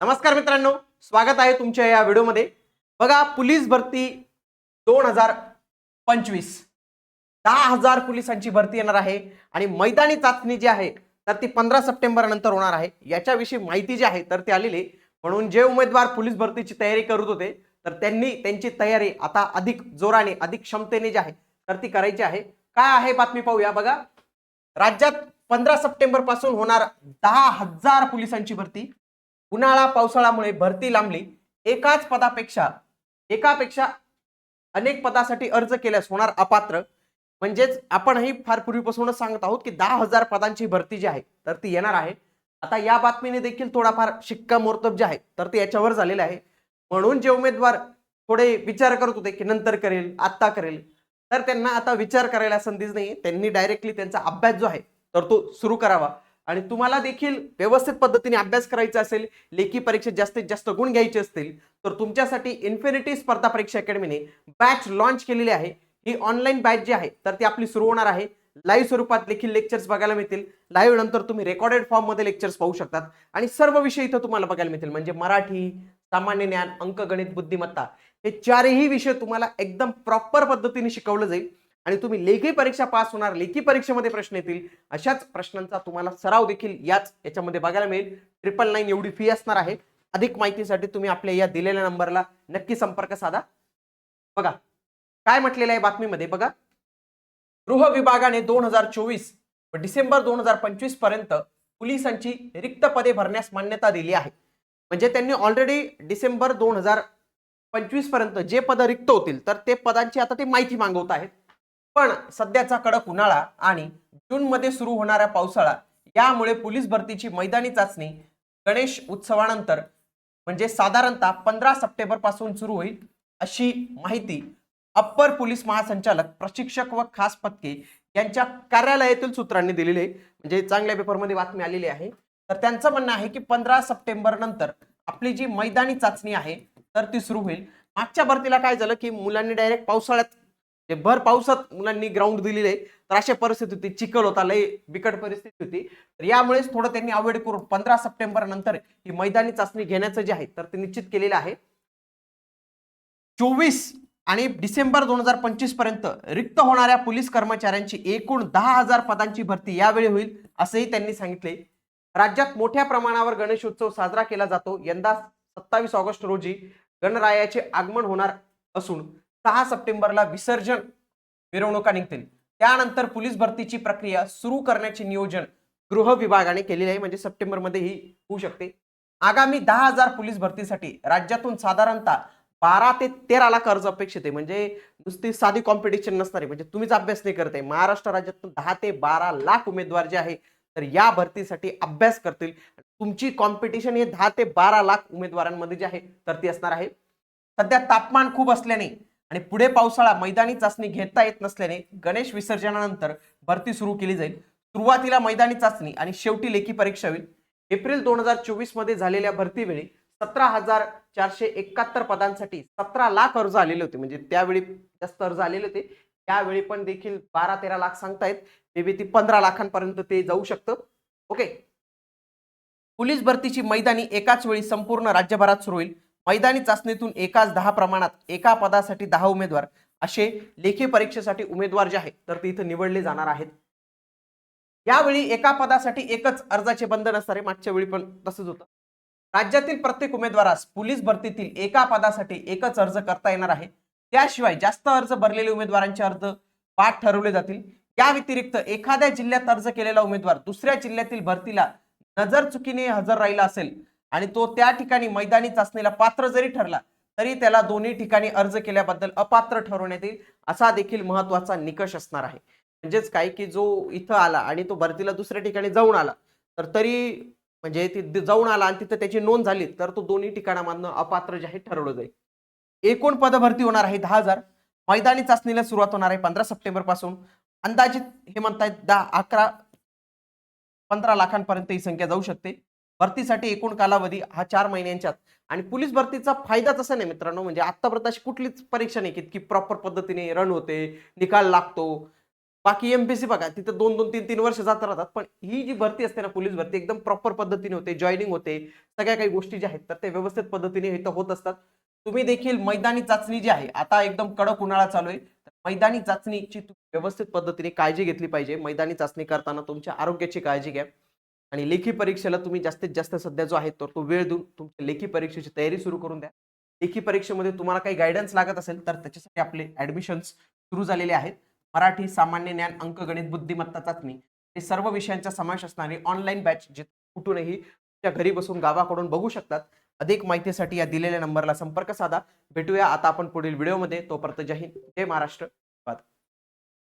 नमस्कार मित्रांनो स्वागत आहे तुमच्या या व्हिडिओमध्ये. बघा पोलीस भरती दोन हजार पंचवीस. दहा हजार पोलिसांची भरती येणार आहे आणि मैदानी चाचणी जी आहे तर ती पंधरा सप्टेंबर नंतर होणार आहे. याच्याविषयी माहिती जी आहे तर ती आलेली आहे. म्हणून जे उमेदवार पोलीस भरतीची तयारी करत होते तर त्यांनी त्यांची तयारी आता अधिक जोराने अधिक क्षमतेने जी आहे तर ती करायची आहे. काय आहे बातमी पाहूया बघा. राज्यात पंधरा सप्टेंबरपासून होणार दहा हजार पोलिसांची भरती. उन्हाळा पावसाळ्यामुळे भरती लांबली. एकाच पदापेक्षा एकापेक्षा अनेक पदासाठी अर्ज केल्यास होणार अपात्र. म्हणजेच आपणही फार पूर्वीपासूनच सांगत आहोत की दहा हजार पदांची भरती जी आहे तर ती येणार आहे. आता या बातमीने देखील थोडाफार शिक्कामोर्तब जे आहे तर ते याच्यावर झालेलं आहे. म्हणून जे उमेदवार थोडे विचार करत होते की नंतर करेल आत्ता करेल तर त्यांना आता विचार करायला संधीच नाही त्यांनी डायरेक्टली त्यांचा अभ्यास जो आहे तर तो सुरू करावा. आणि तुम्हाला देखील व्यवस्थित पद्धतीने अभ्यास करायचा असेल लेखी परीक्षेत जास्तीत जास्त गुण घ्यायचे असतील तर तुमच्यासाठी इन्फिनिटी स्पर्धा परीक्षा अकॅडमीने बॅच लॉन्च केलेली आहे. ही ऑनलाईन बॅच जी आहे तर ती आपली सुरू होणार आहे. लाईव्ह स्वरूपात देखील लेक्चर्स बघायला मिळतील. लाईव्ह नंतर तुम्ही रेकॉर्डेड फॉर्ममध्ये लेक्चर्स पाहू शकतात. आणि सर्व विषय इथं तुम्हाला बघायला मिळतील. म्हणजे मराठी सामान्य ज्ञान अंकगणित बुद्धिमत्ता हे चारही विषय तुम्हाला एकदम प्रॉपर पद्धतीने शिकवलं जाईल. आणि तुम्ही लेखी परीक्षा पास होणार लेखी परीक्षेमध्ये प्रश्न येतील अशाच प्रश्नांचा तुम्हाला सराव देखील याच याच्यामध्ये बघायला मिळेल. ट्रिपल नाईन एवढी फी असणार आहे. अधिक माहितीसाठी तुम्ही आपल्या या दिलेल्या नंबरला नक्की संपर्क साधा. बघा काय म्हटलेलं आहे बातमीमध्ये? बघा गृह विभागाने दोन हजार चोवीस व डिसेंबर दोन हजार पंचवीसपर्यंत पोलिसांची रिक्त पदे भरण्यास मान्यता दिली आहे. म्हणजे त्यांनी ऑलरेडी डिसेंबर दोन हजार पंचवीसपर्यंत जे पद रिक्त होतील तर ते पदांची आता ते माहिती मागवत आहेत. पण सध्याचा कडक उन्हाळा आणि जूनमध्ये सुरू होणारा पावसाळा यामुळे पोलीस भरतीची मैदानी चाचणी गणेश उत्सवानंतर म्हणजे साधारणतः पंधरा सप्टेंबरपासून सुरू होईल अशी माहिती अप्पर पोलीस महासंचालक प्रशिक्षक व खास पथके यांच्या कार्यालयातील सूत्रांनी दिलेली आहे. म्हणजे चांगल्या पेपरमध्ये बातमी आलेली आहे. तर त्यांचं म्हणणं आहे की पंधरा सप्टेंबर नंतर आपली जी मैदानी चाचणी आहे तर ती सुरू होईल. मागच्या भरतीला काय झालं की मुलांनी डायरेक्ट पावसाळ्यात ते भर पावसात मुलांनी ग्राउंड दिलेले तर अशा परिस्थिती होती. चिखल होता लय बिकट परिस्थिती होती. तर यामुळेच थोडं त्यांनी अवॉइड करून पंधरा सप्टेंबर नंतर ही मैदानी चाचणी घेण्याचं जे आहे तर ते निश्चित केलेलं आहे. चोवीस आणि डिसेंबर दोन हजार पंचवीसपर्यंत रिक्त होणाऱ्या पोलीस कर्मचाऱ्यांची एकूण दहा हजार पदांची भरती यावेळी होईल असंही त्यांनी सांगितले राज्यात मोठ्या प्रमाणावर गणेशोत्सव साजरा केला जातो. यंदा सत्तावीस ऑगस्ट रोजी गणरायाचे आगमन होणार असून सहा सप्टेंबरला विसर्जन मिरवणुका निघतील. त्यानंतर पोलीस भरतीची प्रक्रिया सुरू करण्याचे नियोजन गृह विभागाने केलेले आहे. म्हणजे सप्टेंबरमध्ये ही होऊ शकते. आगामी दहा हजार पोलीस भरतीसाठी राज्यातून साधारणतः बारा ते तेरा लाख अर्ज अपेक्षित आहे. म्हणजे नुसती साधी कॉम्पिटिशन नसणारी म्हणजे तुम्हीच अभ्यास नाही करताय महाराष्ट्र राज्यातून दहा ते बारा लाख उमेदवार जे आहे तर या भरतीसाठी अभ्यास करतील. तुमची कॉम्पिटिशन हे दहा ते बारा लाख उमेदवारांमध्ये जे आहे तर ती असणार आहे. सध्या तापमान खूप असल्याने आणि पुढे पावसाळा मैदानी चाचणी घेता येत नसल्याने गणेश विसर्जनानंतर भरती सुरू केली जाईल. सुरुवातीला मैदानी चाचणी आणि शेवटी लेखी परीक्षा होईल. एप्रिल दोन हजार चोवीसमध्ये झालेल्या भरतीवेळी सतरा हजार चारशे एकाहत्तर पदांसाठी सतरा लाख अर्ज आलेले होते. म्हणजे त्यावेळी जास्त अर्ज आलेले होते. त्यावेळी पण देखील बारा तेरा लाख सांगतायत मे ती पंधरा लाखांपर्यंत ते जाऊ शकतं. ओके. पोलीस भरतीची मैदानी एकाच वेळी संपूर्ण राज्यभरात सुरू होईल. मैदानी चाचणीतून एकाच दहा प्रमाणात एका पदासाठी दहा उमेदवार असे लेखी परीक्षेसाठी उमेदवार जे आहेत तर ते इथं निवडले जाणार आहेत. यावेळी एका पदासाठी एकच अर्जाचे बंधन असणार आहे मागच्या वेळी पण तसंच होतं. राज्यातील प्रत्येक उमेदवारास पोलीस भरतीतील एका पदासाठी एकच अर्ज करता येणार आहे. त्याशिवाय जास्त अर्ज भरलेले उमेदवारांचे अर्ज बाद ठरवले जातील. या व्यतिरिक्त एखाद्या जिल्ह्यात अर्ज केलेला उमेदवार दुसऱ्या जिल्ह्यातील भरतीला नजर चुकीने हजर राहिला असेल आणि तो त्या ठिकाणी मैदानी चाचणीला पात्र जरी ठरला तरी त्याला दोन्ही ठिकाणी अर्ज केल्याबद्दल अपात्र ठरवण्यात येईल असा देखील महत्त्वाचा निकष असणार आहे. म्हणजेच काय की जो इथं आला आणि तो भरतीला दुसऱ्या ठिकाणी जाऊन आला तर तरी म्हणजे ती जाऊन आला आणि तिथं त्याची नोंद झाली तर तो दोन्ही ठिकाणामधनं अपात्र जे आहे ठरवलं जाईल. एकूण पदभरती होणार आहे दहा हजार. मैदानी चाचणीला सुरुवात होणार आहे पंधरा सप्टेंबरपासून. अंदाजित हे म्हणतायत दहा अकरा पंधरा लाखांपर्यंत ही संख्या जाऊ शकते. भरतीसाठी एकूण कालावधी हा चार महिन्यांच्यात. आणि पोलीस भरतीचा फायदा तसा नाही मित्रांनो म्हणजे आतापर्यंत अशी कुठलीच परीक्षा नाही की इतकी प्रॉपर पद्धतीने रन होते निकाल लागतो. बाकी एमपीसी बघा तिथं दोन दोन तीन तीन वर्ष जात राहतात पण ही जी भरती असते ना पोलीस भरती एकदम प्रॉपर पद्धतीने होते जॉईनिंग होते सगळ्या काही गोष्टी ज्या आहेत तर ते व्यवस्थित पद्धतीने इथं होत असतात. तुम्ही देखील मैदानी चाचणी जी आहे आता एकदम कडक उन्हाळा चालू आहे तर मैदानी चाचणीची व्यवस्थित पद्धतीने काळजी घेतली पाहिजे. मैदानी चाचणी करताना तुमच्या आरोग्याची काळजी घ्या. आणि लेखी परीक्षेला तुम्ही जास्तीत जास्त सध्या जो आहे तर तो वेळ देऊन तुमच्या लेखी परीक्षेची तयारी सुरू करून द्या. लेखी परीक्षेमध्ये तुम्हाला काही गायडन्स लागत असेल तर त्याच्यासाठी आपले ऍडमिशन्स सुरू झालेले आहेत. मराठी सामान्य ज्ञान अंकगणित बुद्धिमत्ता चाचणी हे सर्व विषयांचा समावेश असणारी ऑनलाईन बॅच जे कुठूनही तुमच्या घरी बसून गावाकडून बघू शकतात. अधिक माहितीसाठी या दिलेल्या नंबरला संपर्क साधा. भेटूया आता आपण पुढील व्हिडिओमध्ये तोपर्यंत जय हिंद जय महाराष्ट्र.